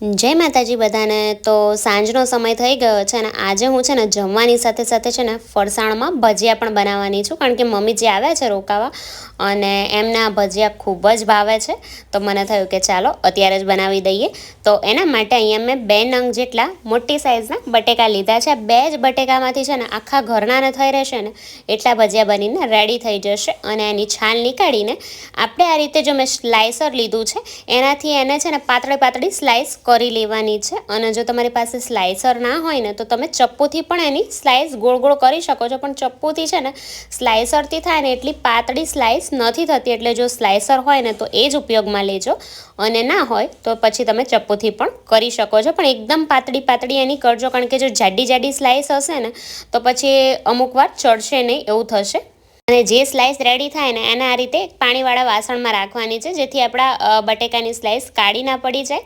જય માતાજી બધાને. તો સાંજનો સમય થઈ ગયો છે અને આજે હું છે ને જમવાની સાથે સાથે છે ને ફરસાણમાં ભજીયા પણ બનાવવાની છું. કારણ કે મમ્મી જે આવ્યા છે રોકાવા અને એમને ભજીયા ખૂબ જ ભાવે છે. તો મને થયું કે ચાલો અત્યારે જ બનાવી દઈએ. તો એના માટે અહીંયા મેં બે નંગ જેટલા મોટી સાઇઝના બટેકા લીધા છે. બે જ બટેકામાંથી છે ને આખા ઘરનાને થઈ રહેશે ને એટલા ભજીયા બનીને રેડી થઈ જશે અને એની છાલ નીકાળીને આપણે આ રીતે જો મેં સ્લાઇસર લીધું છે, એનાથી એને છે ને પાતળી પાતળી સ્લાઇસ કરી લેવાની છે. અને જો તમારી પાસે સ્લાઇસર ના હોય ને, તો તમે ચપ્પુથી પણ એની સ્લાઇસ ગોળ ગોળ કરી શકો છો. પણ ચપ્પુથી છે ને સ્લાઇસરથી થાય ને એટલી પાતળી સ્લાઇસ નથી થતી. એટલે જો સ્લાઇસર હોય ને, તો એ જ ઉપયોગમાં લેજો. અને ના હોય, તો પછી તમે ચપ્પુથી પણ કરી શકો છો. પણ એકદમ પાતળી પાતળી એની કરજો. કારણ કે જો જાડી જાડી સ્લાઇસ હશે ને, તો પછી અમુક વાર ચડશે નહીં, એવું થશે. અને જે સ્લાઇસ રેડી થાય ને, એને આ રીતે પાણીવાળા વાસણમાં રાખવાની છે, જેથી આપણા બટેકાની સ્લાઇસ કાઢી ના પડી જાય.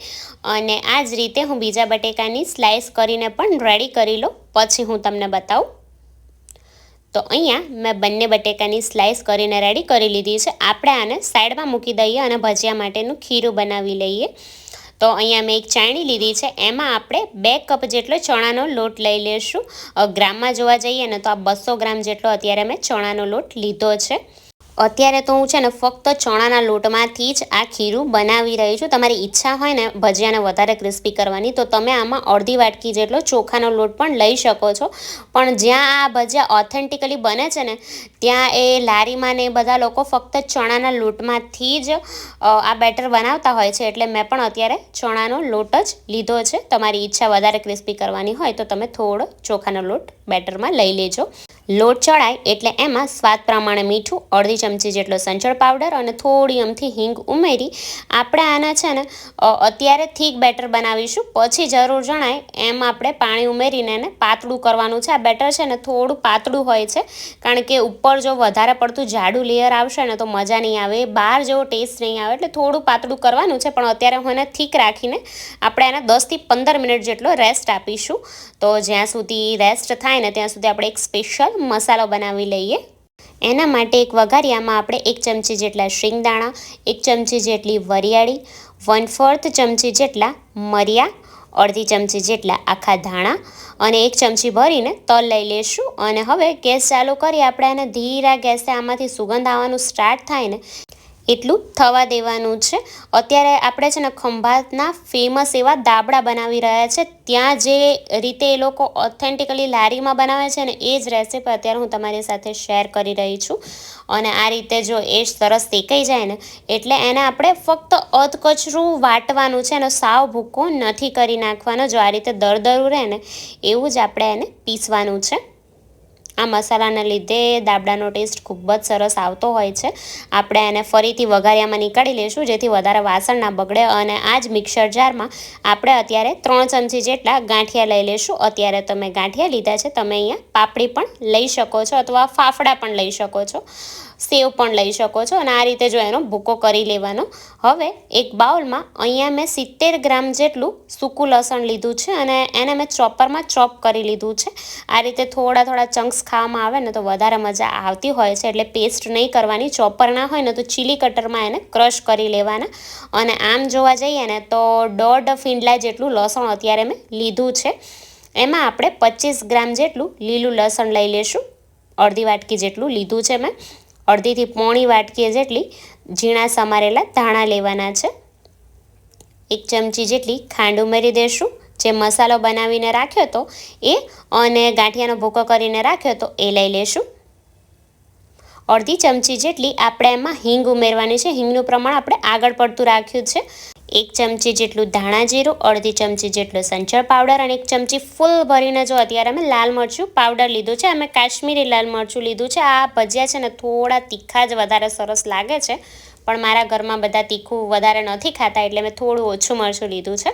અને આ જ રીતે હું બીજા બટેકાની સ્લાઇસ કરીને પણ રેડી કરી લઉં. પછી હું તમને બતાવું. તો અહીંયા મેં બંને બટેકાની સ્લાઇસ કરીને રેડી કરી લીધી છે. આપણે આને સાઈડમાં મૂકી દઈએ અને ભજીયા માટેનું ખીરું બનાવી લઈએ. તો અહીંયા મેં એક ચાણી લીધી છે. એમાં આપણે બે કપ જેટલો ચણાનો લોટ લઈ લેશું. ગ્રામમાં જોવા જઈએ ને તો આ બસો ગ્રામ જેટલો અત્યારે મેં ચણાનો લોટ લીધો છે. અત્યારે તો હું છે ને ફક્ત ચણાના લોટમાંથી જ આ ખીરું બનાવી રહી છું. તમારી ઈચ્છા હોય ને ભજીયાને વધારે ક્રિસ્પી કરવાની, તો તમે આમાં અડધી વાટકી જેટલો ચોખાનો લોટ પણ લઈ શકો છો. પણ જ્યાં આ ભજીયા ઓથેન્ટિકલી બને છે ને, ત્યાં એ લારીમાં ને એ બધા લોકો ફક્ત ચણાના લોટમાંથી જ આ બેટર બનાવતા હોય છે. એટલે મેં પણ અત્યારે ચણાનો લોટ જ લીધો છે. તમારી ઈચ્છા વધારે ક્રિસ્પી કરવાની હોય તો તમે થોડો ચોખાનો લોટ બેટરમાં લઈ લેજો. લોટ ચડાય એટલે એમાં સ્વાદ પ્રમાણે મીઠું, અડધી ચમચી જેટલો સંચળ પાવડર અને થોડી અમથી હિંગ ઉમેરી આપણે આના છે ને અત્યારે થીક બેટર બનાવીશું. પછી જરૂર જણાય એમ આપણે પાણી ઉમેરીને એને પાતળું કરવાનું છે. આ બેટર છે ને થોડું પાતળું હોય છે. કારણ કે ઉપર જો વધારે પડતું જાડું લેયર આવશે ને તો મજા નહીં આવે. બહાર જેવો ટેસ્ટ નહીં આવે. એટલે થોડું પાતળું કરવાનું છે. પણ અત્યારે હું એને થીક રાખીને આપણે એને દસથી પંદર મિનિટ જેટલો રેસ્ટ આપીશું. તો જ્યાં સુધી રેસ્ટ થાય ને ત્યાં સુધી આપણે એક સ્પેશિયલ મસાલો બનાવી લઈએ. એના માટે એક વઘારિયામાં આપણે એક ચમચી જેટલા શિંગદાણા, એક ચમચી જેટલી વરિયાળી વન ફોર્થ ચમચી જેટલા મરિયા, અડધી ચમચી જેટલા આખા ધાણા અને એક ચમચી ભરીને તલ લઈ લેશું. અને હવે ગેસ ચાલુ કરી, આપણે એને ધીરા ગેસે આમાંથી સુગંધ આવવાનું સ્ટાર્ટ થાય ને એટલું થવા દેવાનું છે. અત્યારે આપણે છે ને ખંભાતના ફેમસ એવા દાબડા બનાવી રહ્યા છે. ત્યાં જે રીતે એ લોકો ઓથેન્ટિકલી લારીમાં બનાવે છે ને એ જ રેસીપી અત્યારે હું તમારી સાથે શેર કરી રહી છું. અને આ રીતે જો એ સરસ શેકાઈ જાય ને, એટલે એને આપણે ફક્ત અધકચરું વાટવાનું છે અને સાવ ભૂકો નથી કરી નાખવાનો. જો આ રીતે દરદરું રહે ને, એવું જ આપણે એને પીસવાનું છે. આ મસાલાના લીધે દાબડાનો ટેસ્ટ ખૂબ જ સરસ આવતો હોય છે. આપણે એને ફરીથી વઘારિયામાં નીકાળી લઈશું, જેથી વધારે વાસણ ના બગડે અને આ જ મિક્સર જારમાં આપણે અત્યારે ત્રણ ચમચી જેટલા ગાંઠિયા લઈ લઈશું. અત્યારે તમે ગાંઠિયા લીધા છે, તમે અહીંયા પાપડી પણ લઈ શકો છો અથવા ફાફડા પણ લઈ શકો છો, સેવ પણ લઈ શકો છો અને આ રીતે જો એનો ભૂકો કરી લેવાનો. હવે એક બાઉલમાં અહીંયા મેં સિત્તેર ગ્રામ જેટલું સૂકું લસણ લીધું છે અને એને મેં ચોપરમાં ચોપ કરી લીધું છે. આ રીતે થોડા થોડા ચંક્સ ખાવામાં આવે ને તો વધારે મજા આવતી હોય છે એટલે પેસ્ટ નહીં કરવાની ચોપર ના હોય ને તો ચીલી કટરમાં એને ક્રશ કરી લેવાના. અને આમ જોવા જઈએ ને તો દોઢ ફીંડલા જેટલું લસણ અત્યારે મેં લીધું છે. એમાં આપણે પચીસ ગ્રામ જેટલું લીલું લસણ લઈ લેશું. અડધી વાટકી જેટલું લીધું છે મેં. અડધીથી પોણી વાટકી જેટલી ઝીણા સમારેલા ધાણા લેવાના છે. એક ચમચી જેટલી ખાંડ ઉમેરી દઈશું જે મસાલો બનાવીને રાખ્યો હતો એ અને ગાંઠિયાનો ભૂકો કરીને રાખ્યો હતો એ લઈ લેશું. અડધી ચમચી જેટલી આપણે એમાં હિંગ ઉમેરવાની છે. હિંગનું પ્રમાણ આપણે આગળ પડતું રાખ્યું છે. એક ચમચી જેટલું ધાણા જીરું, અડધી ચમચી જેટલું સંચળ પાવડર અને એક ચમચી ફૂલ ભરીને જો અત્યારે અમે લાલ મરચું પાવડર લીધું છે. અમે કાશ્મીરી લાલ મરચું લીધું છે. આ ભજીયા છે ને થોડા તીખા જ વધારે સરસ લાગે છે. પણ મારા ઘરમાં બધા તીખું વધારે નથી ખાતા એટલે મેં થોડું ઓછું મરચું લીધું છે.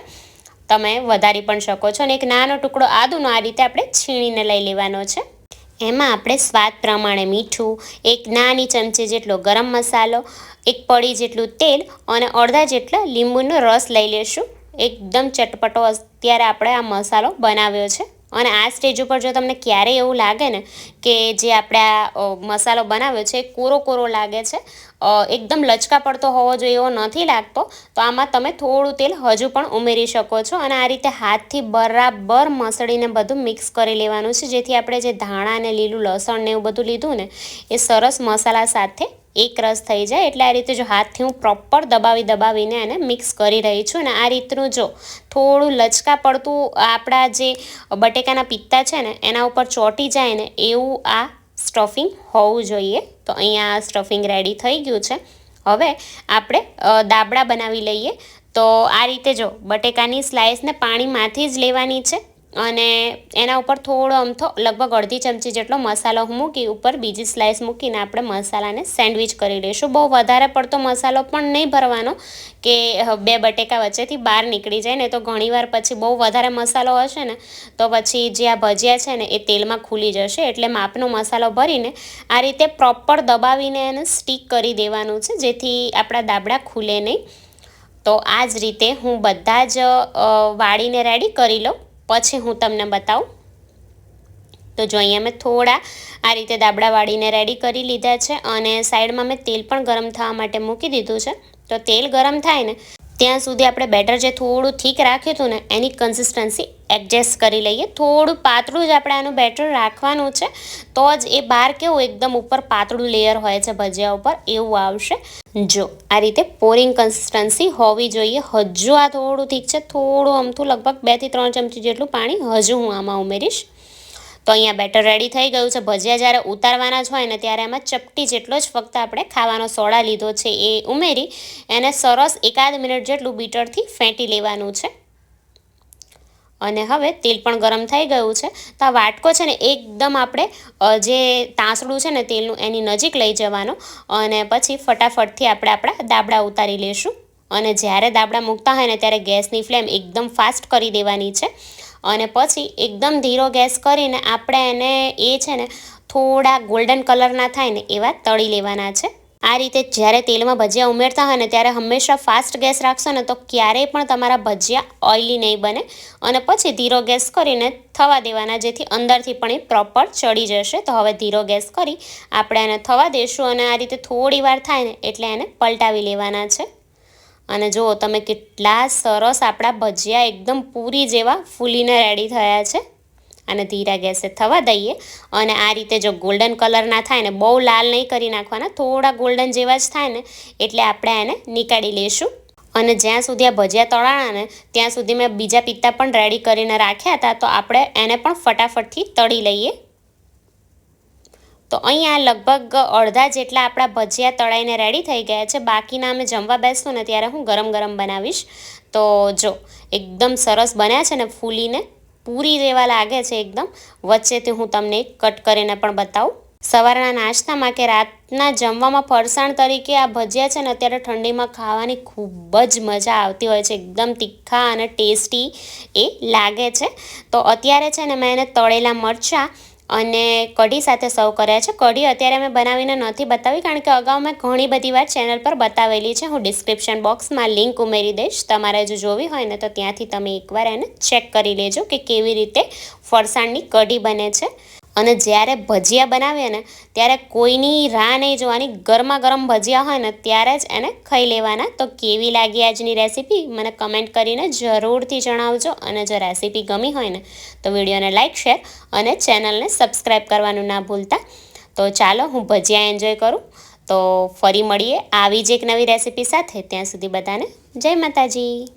તમે વધારી પણ શકો છો અને એક નાનો ટુકડો આદુનો આ રીતે આપણે છીણીને લઈ લેવાનો છે. એમાં આપણે સ્વાદ પ્રમાણે મીઠું, એક નાની ચમચી જેટલો ગરમ મસાલો, એક પડી જેટલું તેલ અને અડધા જેટલા લીંબુનો રસ લઈ લેશું. એકદમ ચટપટો અત્યારે આપણે આ મસાલો બનાવ્યો છે. અને આ સ્ટેજ ઉપર જો તમને ક્યારેય એવું લાગે ને કે જે આપણે આ મસાલો બનાવ્યો છે, એ કોરો કોરો લાગે છે એકદમ લચકા પડતો હોવો જોઈએ એવો નથી લાગતો. તો આમાં તમે થોડું તેલ હજુ પણ ઉમેરી શકો છો અને આ રીતે હાથથી બરાબર મસળીને બધું મિક્સ કરી લેવાનું છે. જેથી આપણે જે ધાણા અને લીલું લસણ ને એવું બધું લીધું ને, એ સરસ મસાલા સાથે એક રસ થઈ જાય. એટલે આ રીતે જો હાથથી હું પ્રોપર દબાવી દબાવીને એને મિક્સ કરી રહી છું અને આ રીતનું જો થોડું લચકા પડતું આપણા જે બટેકાના પિત્તા છે ને, એના ઉપર ચોંટી જાય ને, એવું આ સ્ટફિંગ હોવું જોઈએ. તો અહીંયા સ્ટફિંગ રેડી થઈ ગયું છે. હવે આપણે દાબડા બનાવી લઈએ. તો આ રીતે જો, બટેકાની સ્લાઇસને પાણીમાંથી જ લેવાની છે. અને એના ઉપર થોડો અમથો લગભગ અડધી ચમચી જેટલો મસાલો મૂકી ઉપર બીજી સ્લાઇસ મૂકીને આપણે મસાલાને સેન્ડવિચ કરી લઈશું. બહુ વધારે પડતો મસાલો પણ નહીં ભરવાનો કે બે બટેકા વચ્ચેથી બહાર નીકળી જાય ને તો ઘણીવાર પછી બહુ વધારે મસાલો હશે ને તો પછી જે આ ભજીયા છે ને એ તેલમાં ખુલી જશે એટલે માપનો મસાલો ભરીને આ રીતે પ્રોપર દબાવીને એને સ્ટીક કરી દેવાનું છે જેથી આપણા દાબડા ખુલે નહીં. તો આ જ રીતે હું બધા જ વાળીને રેડી કરી લઉં. પછી હું તમને બતાવું. તો જો અહીંયા મેં થોડા આ રીતે દાબડા વાળીને રેડી કરી લીધા છે અને સાઈડમાં મેં તેલ પણ ગરમ થવા માટે મૂકી દીધું છે. તો તેલ ગરમ થાય ને, ત્યાં સુધી આપણે બેટર જે થોડું થીક રાખ્યું હતું ને, એની કન્સિસ્ટન્સી એડજસ્ટ કરી લઈએ. થોડું પાતળું જ આપણે આનું બેટર રાખવાનું છે. તો જ એ બહાર કેવું એકદમ ઉપર પાતળું લેયર હોય છે ભજીયા ઉપર, એવું આવશે. જો, આ રીતે પોરિંગ કન્સિસ્ટન્સી હોવી જોઈએ. હજુ આ થોડું ઠીક છે. થોડું અમથું લગભગ બેથી ત્રણ ચમચી જેટલું પાણી હજુ હું આમાં ઉમેરીશ. તો અહીંયા બેટર રેડી થઈ ગયું છે. ભજીયા જ્યારે ઉતારવાના જ હોય ને ત્યારે એમાં ચપટી જેટલો જ ફક્ત આપણે ખાવાનો સોડા લીધો છે એ ઉમેરી, એને સરસ એકાદ મિનિટ જેટલું બીટરથી ફેંટી લેવાનું છે. અને હવે તેલ પણ ગરમ થઈ ગયું છે. તો આ વાટકો છે ને એકદમ આપણે જે તાંસડું છે ને તેલનું એની નજીક લઈ જવાનો. અને પછી ફટાફટથી આપણે આપણા દાબડા ઉતારી લેશું. અને જ્યારે દાબડા મૂકતા હોય ને ત્યારે ગેસની ફ્લેમ એકદમ ફાસ્ટ કરી દેવાની છે. અને પછી એકદમ ધીરો ગેસ કરીને આપણે એને એ છે ને થોડા ગોલ્ડન કલરના થાય ને એવા તળી લેવાના છે. આ રીતે જ્યારે તેલમાં ભજીયા ઉમેરતા હોય ને ત્યારે હંમેશા ફાસ્ટ ગેસ રાખશો ને તો ક્યારેય પણ તમારા ભજીયા ઓઇલી નહીં બને અને પછી ધીરો ગેસ કરીને થવા દેવાના, જેથી અંદરથી પણ એ પ્રોપર ચડી જશે. તો હવે ધીરો ગેસ કરી આપણે એને થવા દઈશું અને આ રીતે થોડી વાર થાય ને એટલે એને પલટાવી લેવાના છે. અને જુઓ તમે કેટલા સરસ આપણા ભજીયા એકદમ પૂરી જેવા ફૂલીને રેડી થયા છે. અને ધીરા ગેસે થવા દઈએ. અને આ રીતે જો ગોલ્ડન કલરના થાય ને, બહુ લાલ નહીં કરી નાખવાના, થોડા ગોલ્ડન જેવા જ થાય ને, એટલે આપણે એને નીકાળી લઈશું. અને જ્યાં સુધી આ ભજીયા તળાણા ને, ત્યાં સુધી મેં બીજા પિત્તા પણ રેડી કરીને રાખ્યા હતા, તો આપણે એને પણ ફટાફટથી તળી લઈએ. તો અહીંયા લગભગ અડધા જેટલા આપણા ભજીયા તળાઈને રેડી થઈ ગયા છે. બાકીના અમે જમવા બેસું ને, ત્યારે હું ગરમ ગરમ બનાવીશ. તો જો, એકદમ સરસ બન્યા છે ને ફૂલીને પૂરી જેવા લાગે છે એકદમ. વચ્ચેથી હું તમને કટ કરીને પણ બતાવું. સવારના નાસ્તામાં કે રાતના જમવામાં ફરસાણ તરીકે આ ભજીયા છે ને અત્યારે ઠંડીમાં ખાવાની ખૂબ જ મજા આવતી હોય છે. એકદમ તીખા અને ટેસ્ટી એ લાગે છે. તો અત્યારે છે ને મેં એને તળેલા મરચાં અને કઢી સાથે સર્વ કર્યા છે. કઢી અત્યારે મેં બનાવીને નથી બતાવી, કારણ કે અગાઉ મેં ઘણી બધી વાર ચેનલ પર બતાવેલી છે. હું ડિસ્ક્રિપ્શન બોક્સમાં લિંક ઉમેરી દઈશ. તમારે જો જોવી હોય ને તો ત્યાંથી તમે એકવાર એને ચેક કરી લેજો કે કેવી રીતે ફરસાણની કઢી બને છે. અને જ્યારે ભજીયા બનાવીએ ને, ત્યારે કોઈની રાહ નહીં જોવાની. ગરમા ગરમ ભજીયા હોય ને, ત્યારે જ એને ખાઈ લેવાના. તો કેવી લાગી આજની રેસીપી? મને કમેન્ટ કરીને જરૂરથી જણાવજો. અને જો રેસીપી ગમી હોય ને, તો વિડીયોને લાઇક શેર અને ચેનલને સબસ્ક્રાઈબ કરવાનું ના ભૂલતા. તો ચાલો, હું ભજીયા એન્જોય કરું. તો ફરી મળીએ આવી જ એક નવી રેસીપી સાથે. ત્યાં સુધી બધાને જય માતાજી.